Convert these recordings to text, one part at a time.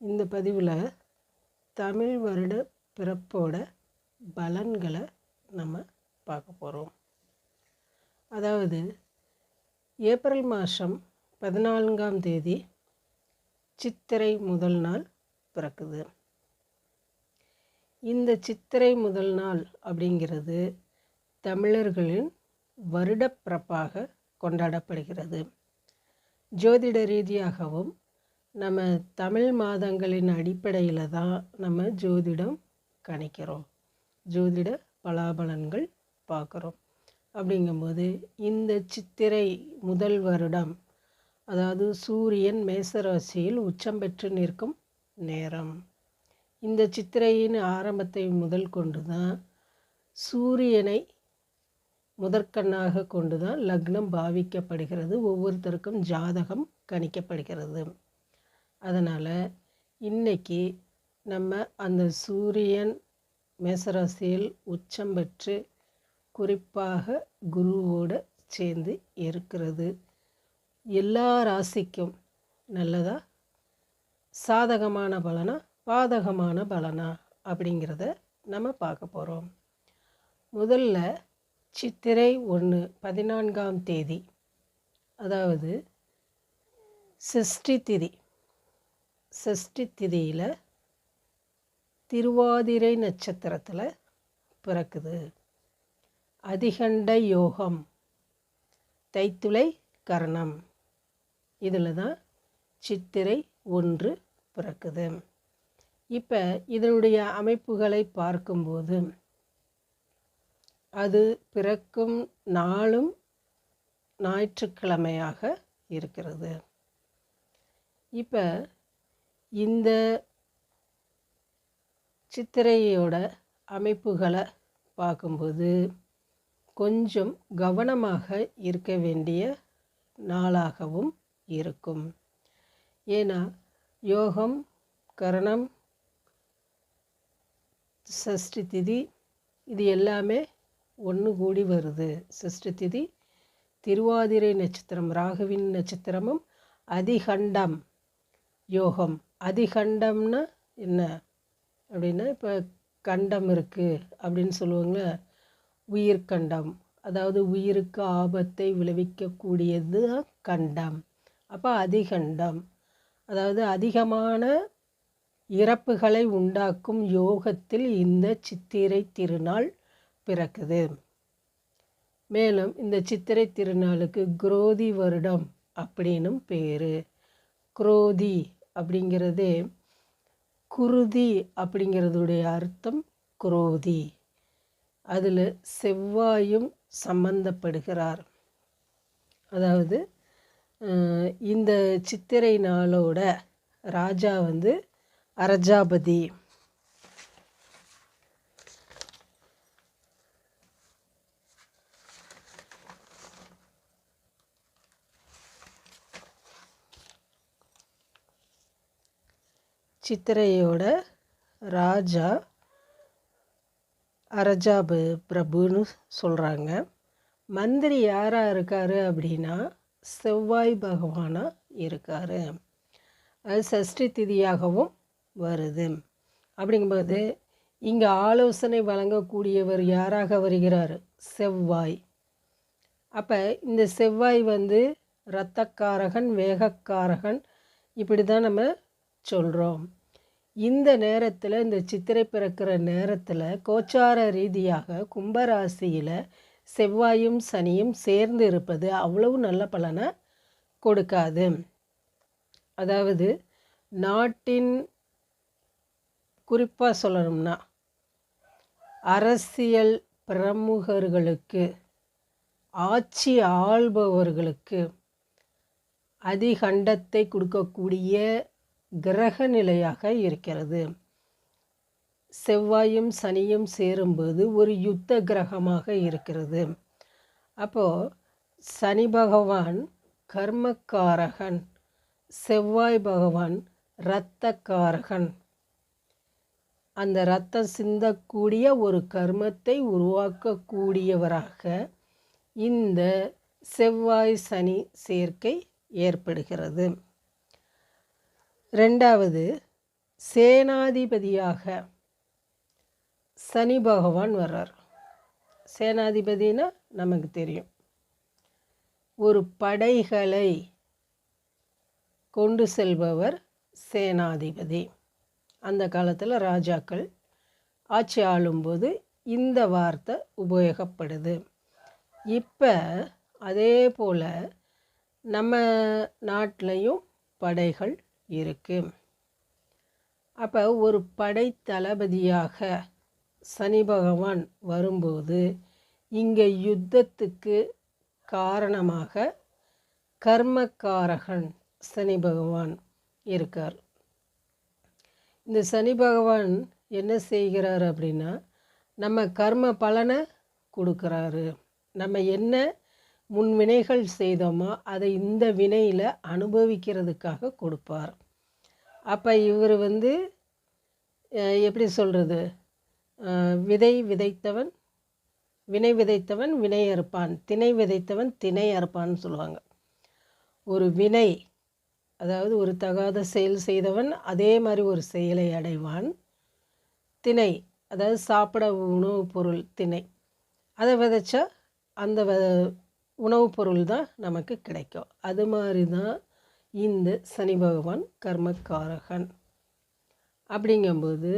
இந்த பதிவில் தமிழ் வருட பிறப்போட பலன்களை நம்ம பார்க்க போகிறோம் அதாவது ஏப்ரல் மாதம் பதினான்காம் தேதி சித்திரை முதல் நாள் பிறக்குது. இந்த சித்திரை முதல் நாள் அப்படிங்கிறது தமிழர்களின் வருடப்பிறப்பாக கொண்டாடப்படுகிறது. ஜோதிட ரீதியாகவும் நம்ம தமிழ் மாதங்களின் அடிப்படையில் தான் நம்ம ஜோதிடம் கணிக்கிறோம். ஜோதிட பலாபலன்கள் பார்க்குறோம். அப்படிங்கும்போது இந்த சித்திரை முதல் வருடம் அதாவது சூரியன் மேசராசியில் உச்சம் பெற்று நிற்கும் நேரம். இந்த சித்திரையின் ஆரம்பத்தை முதல் கொண்டு தான் சூரியனை முதற்கண்ணாக கொண்டு தான் லக்னம் பாவிக்கப்படுகிறது. ஒவ்வொருத்தருக்கும் ஜாதகம் கணிக்கப்படுகிறது. அதனால் இன்னைக்கு நம்ம அந்த சூரியன் மேசராசியில் உச்சம் பெற்று குறிப்பாக குருவோடு சேர்ந்து இருக்கிறது. எல்லா ராசிக்கும் நல்லதா? சாதகமான பலனா? பாதகமான பலனா? அப்படிங்கிறத நம்ம பார்க்க போகிறோம் முதல்ல சித்திரை ஒன்று பதினான்காம் தேதி. அதாவது சிருஷ்டி திதி. சஷ்டி திதியில் திருவாதிரை நட்சத்திரத்தில் பிறக்குது. அதிகண்ட யோகம் தைத்துளை கரணம். இதில் தான் சித்திரை ஒன்று பிறக்குது. இப்போ இதனுடைய அமைப்புகளை பார்க்கும்போது அது பிறக்கும் நாளும் ஞாயிற்றுக்கிழமையாக இருக்கிறது. இப்போ இந்த சித்திரையோட அமைப்புகளை பார்க்கும்போது கொஞ்சம் கவனமாக இருக்க வேண்டிய நாளாகவும் இருக்கும். ஏன்னா யோகம் கரணம் சஷ்டி திதி இது எல்லாமே ஒன்று கூடி வருது. சஷ்டி திதி திருவாதிரை நட்சத்திரம் ராகுவின் நட்சத்திரமும் அதிகண்டம் யோகம். அதிகண்டம்னா என்ன? அப்படின்னா இப்போ கண்டம் இருக்குது அப்படின்னு சொல்லுவாங்களே உயிர்கண்டம் அதாவது உயிருக்கு ஆபத்தை விளைவிக்கக்கூடியது தான் கண்டம். அப்போ அதிகண்டம். அதாவது அதிகமான இறப்புகளை உண்டாக்கும் யோகத்தில் இந்த சித்திரை திருநாள் பிறக்குது. மேலும் இந்த சித்திரை திருநாளுக்கு குரோதி வருடம் அப்படின்னும் பேர். குரோதி அப்படிங்கிறதே குருதி அப்படிங்கிறதுடைய அர்த்தம் குரோதி. அதில் செவ்வாயும் சம்பந்தப்படுகிறார். அதாவது இந்த சித்திரை நாளோட ராஜா வந்து அரஜாபதி. சித்திரையோட ராஜா அரஜாபு பிரபுன்னு சொல்கிறாங்க மந்திரி யாராக இருக்கார் அப்படின்னா செவ்வாய் பகவானாக இருக்கார். அது சஷ்டி திதியாகவும் வருது. அப்படிங்கும்போது இங்கே ஆலோசனை வழங்கக்கூடியவர் யாராக வருகிறார்? செவ்வாய். அப்போ இந்த செவ்வாய் வந்து இரத்தக்காரகன் வேகக்காரகன் இப்படி தான் நம்ம சொல்கிறோம் இந்த நேரத்தில் இந்த சித்திரை பிறக்கிற நேரத்தில் கோச்சார ரீதியாக கும்பராசியில் செவ்வாயும் சனியும் சேர்ந்து இருப்பது அவ்வளவு நல்ல பலனை கொடுக்காது. அதாவது நாட்டின் குறிப்பாக சொல்லணும்னா அரசியல் பிரமுகர்களுக்கு ஆட்சி ஆள்பவர்களுக்கு அதிகண்டத்தை கொடுக்கக்கூடிய கிரக நிலையாக இருக்கிறது. செவ்வாயும் சனியும் சேரும்போது ஒரு யுத்த கிரகமாக இருக்கிறது. அப்போது சனி பகவான் கர்மக்காரகன் செவ்வாய் பகவான் இரத்தக்காரகன். அந்த இரத்தம் சிந்தக்கூடிய ஒரு கர்மத்தை உருவாக்கக்கூடியவராக இந்த செவ்வாய் சனி சேர்க்கை ஏற்படுகிறது. ரெண்டாவது சேனாதிபதியாக சனி பகவான் வர்றார். சேனாதிபதினா நமக்கு தெரியும். ஒரு படைகளை கொண்டு செல்பவர் சேனாதிபதி. அந்த காலத்தில் ராஜாக்கள் ஆட்சி ஆளும்போது இந்த வார்த்தை உபயோகப்படுது. இப்போ அதே போல் நம்ம நாட்டிலையும் படைகள் இருக்குது அப்போ ஒரு படைத்தளபதியாக சனி பகவான் வரும்போது இங்கே யுத்தத்துக்கு காரணமாக கர்மக்காரகன் சனி பகவான் இருக்கார். இந்த சனி பகவான் என்ன செய்கிறார் அப்படின்னா நம்ம கர்ம பலனை கொடுக்குறாரு. நம்ம என்ன முன்வினைகள் செய்தோமோ? அதை இந்த வினையில் அனுபவிக்கிறதுக்காக கொடுப்பார். அப்போ இவர் வந்து எப்படி சொல்கிறது விதை விதைத்தவன் வினை விதைத்தவன் வினை அறுப்பான் திணை விதைத்தவன் திணை அறுப்பான்னு சொல்லுவாங்க. ஒரு வினை அதாவது ஒரு தகாத செயல் செய்தவன் அதே மாதிரி ஒரு செயலை அடைவான். திணை அதாவது சாப்பிட உணவுப் பொருள் திணை. அதை விதைச்சா அந்த வ உணவுப் பொருள் தான் நமக்கு கிடைக்கும். அது மாதிரி தான் இந்த சனி பகவான் கர்மக்காரகன். அப்படிங்கும்போது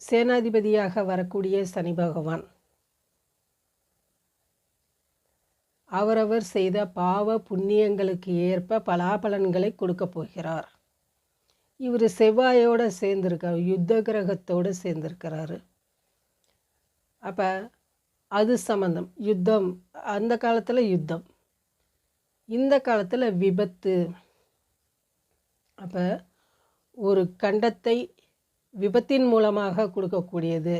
சேனாதிபதியாக வரக்கூடிய சனி பகவான் அவரவர் செய்த பாவ புண்ணியங்களுக்கு ஏற்ப பலாபலன்களை கொடுக்கப் போகிறார். இவர் செவ்வாயோடு சேர்ந்துருக்கார் யுத்த கிரகத்தோடு சேர்ந்துருக்கிறாரு. அப்போ அது சம்மந்தம் யுத்தம் அந்த காலத்தில் யுத்தம். இந்த காலத்தில் விபத்து. அப்போ ஒரு கண்டத்தை விபத்தின் மூலமாக கொடுக்கக்கூடியது.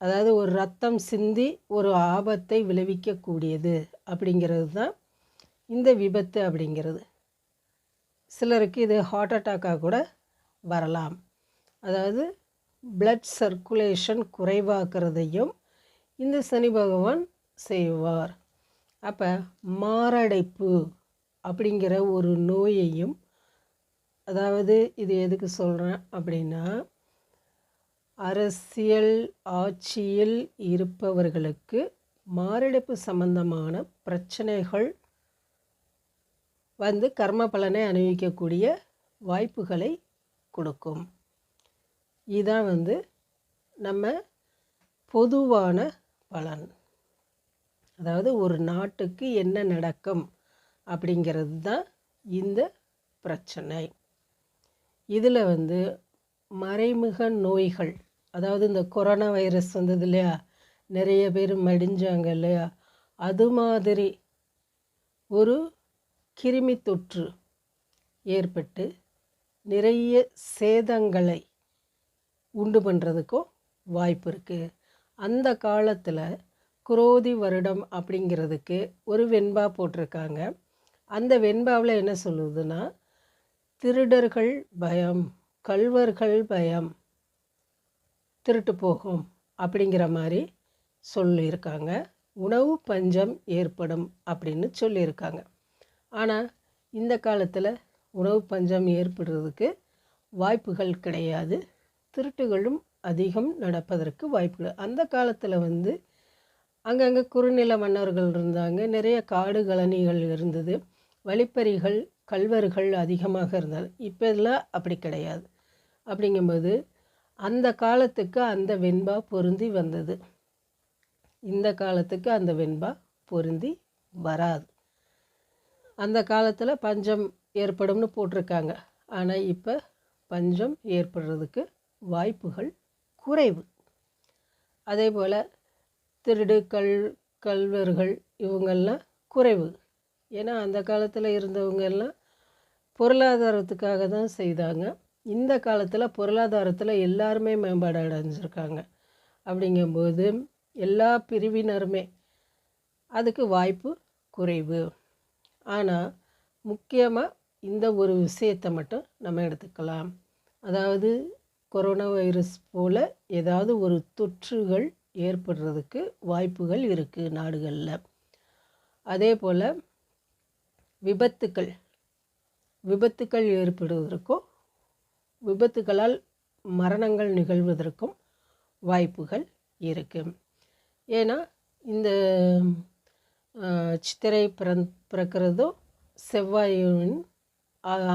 அதாவது ஒரு ரத்தம் சிந்தி ஒரு ஆபத்தை விளைவிக்கக்கூடியது அப்படிங்கிறது தான் இந்த விபத்து அப்படிங்கிறது. சிலருக்கு இது ஹார்ட் அட்டாக்காக கூட வரலாம். அதாவது பிளட் சர்க்குலேஷன் குறைவாக்குறதையும் இந்த சனி பகவான் செய்வார். அப்போ மாரடைப்பு அப்படிங்கிற ஒரு நோயையும் அதாவது இது எதுக்கு சொல்கிறேன் அப்படின்னா அரசியல் ஆட்சியில் இருப்பவர்களுக்கு மாரடைப்பு சம்பந்தமான பிரச்சனைகள் வந்து கர்ம பலனை அனுபவிக்கக்கூடிய வாய்ப்புகளை கொடுக்கும். இதுதான் வந்து நம்ம பொதுவான பலன். அதாவது ஒரு நாட்டுக்கு என்ன நடக்கும் அப்படிங்கிறது தான் இந்த பிரச்சனை. இதில் வந்து மறைமுக நோய்கள் அதாவது இந்த கொரோனா வைரஸ் வந்தது இல்லையா? நிறைய பேர் மடிஞ்சாங்க இல்லையா? அது மாதிரி ஒரு கிருமி தொற்று ஏற்பட்டு நிறைய சேதங்களை உண்டு பண்ணுறதுக்கும் வாய்ப்பு இருக்குது அந்த காலத்தில் குரோதி வருடம் அப்படிங்கிறதுக்கு ஒரு வெண்பா போட்டிருக்காங்க. அந்த வெண்பாவில் என்ன சொல்லுதுன்னா திருடர்கள் பயம் கல்வர்கள் பயம் திருட்டு போகும் அப்படிங்கிற மாதிரி சொல்லியிருக்காங்க. உணவு பஞ்சம் ஏற்படும் அப்படின்னு சொல்லியிருக்காங்க. ஆனால் இந்த காலத்தில் உணவு பஞ்சம் ஏற்படுறதுக்கு வாய்ப்புகள் கிடையாது. திருட்டுகளும் அதிகம் நடப்பதற்கு வாய்ப்புகள். அந்த காலத்தில் வந்து அங்கங்கே குறுநில மன்னர்கள் இருந்தாங்க. நிறைய காடு கழனிகள் இருந்தது. வழிப்பறிகள் கல்வர்கள் அதிகமாக இருந்தால் இப்போ இதெல்லாம் அப்படி கிடையாது. அப்படிங்கும்போது அந்த காலத்துக்கு அந்த வெண்பா பொருந்தி வந்தது. இந்த காலத்துக்கு அந்த வெண்பா பொருந்தி வராது. அந்த காலத்தில் பஞ்சம் ஏற்படும்னு போட்டிருக்காங்க. ஆனால் இப்போ பஞ்சம் ஏற்படுறதுக்கு வாய்ப்புகள் குறைவு. அதே போல் திருடு கல் கல்வர்கள் இவங்கெல்லாம் குறைவு. ஏன்னா அந்த காலத்தில் இருந்தவங்க எல்லாம் பொருளாதாரத்துக்காக தான் செய்தாங்க. இந்த காலத்தில் பொருளாதாரத்தில் எல்லாருமே மேம்பாடு அடைஞ்சிருக்காங்க. அப்படிங்கும்போது எல்லா பிரிவினருமே அதுக்கு வாய்ப்பு குறைவு. ஆனால் முக்கியமாக இந்த ஒரு விஷயத்தை மட்டும் நம்ம எடுத்துக்கலாம். அதாவது கொரோனா வைரஸ் போல் ஏதாவது ஒரு தொற்றுகள் ஏற்படுறதுக்கு வாய்ப்புகள் இருக்குது நாடுகளில். அதே போல் விபத்துக்கள் விபத்துக்கள் ஏற்படுவதற்கும் விபத்துகளால் மரணங்கள் நிகழ்வதற்கும் வாய்ப்புகள் இருக்குது ஏன்னா இந்த சித்திரை பிறந் பிறக்கிறதும் செவ்வாயின்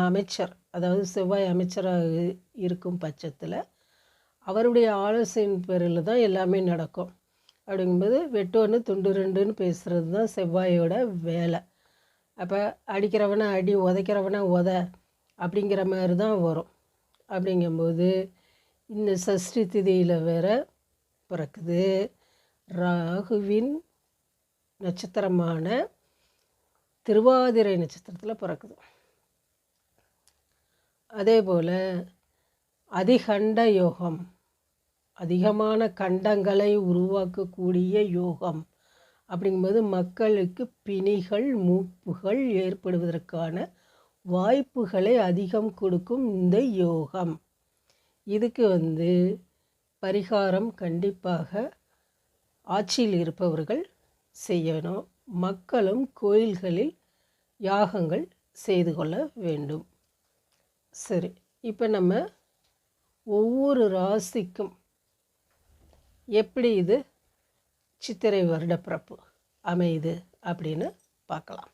அமைச்சர் அதாவது செவ்வாய் அமைச்சராக இருக்கும் பட்சத்தில் அவருடைய ஆலோசனை பேரில் தான் எல்லாமே நடக்கும். அப்படிங்கும்போது வெட்டு ஒன்று துண்டு ரெண்டுன்னு பேசுகிறது தான் செவ்வாயோட வேலை. அப்போ அடிக்கிறவனை அடி உதைக்கிறவனை உத அப்படிங்கிற மாதிரி தான் வரும். அப்படிங்கும்போது இந்த சஷ்டி திதியில் வேற பிறக்குது. ராகுவின் நட்சத்திரமான திருவாதிரை நட்சத்திரத்தில் பிறக்குது. அதே போல் அதிகண்ட யோகம் அதிகமான கண்டங்களை உருவாக்கக்கூடிய யோகம் அப்படிங்கும்போது மக்களுக்கு பிணிகள் மூப்புகள் ஏற்படுவதற்கான வாய்ப்புகளை அதிகம் கொடுக்கும் இந்த யோகம். இதுக்கு வந்து பரிகாரம் கண்டிப்பாக ஆட்சியில் இருப்பவர்கள் செய்யணும். மக்களும் கோயில்களில் யாகங்கள் செய்து கொள்ள வேண்டும். சரி இப்போ நம்ம ஒவ்வொரு ராசிக்கும் எப்படி இது சித்திரை வருட பிறப்பு அமையுது அப்படின்னு பார்க்கலாம்.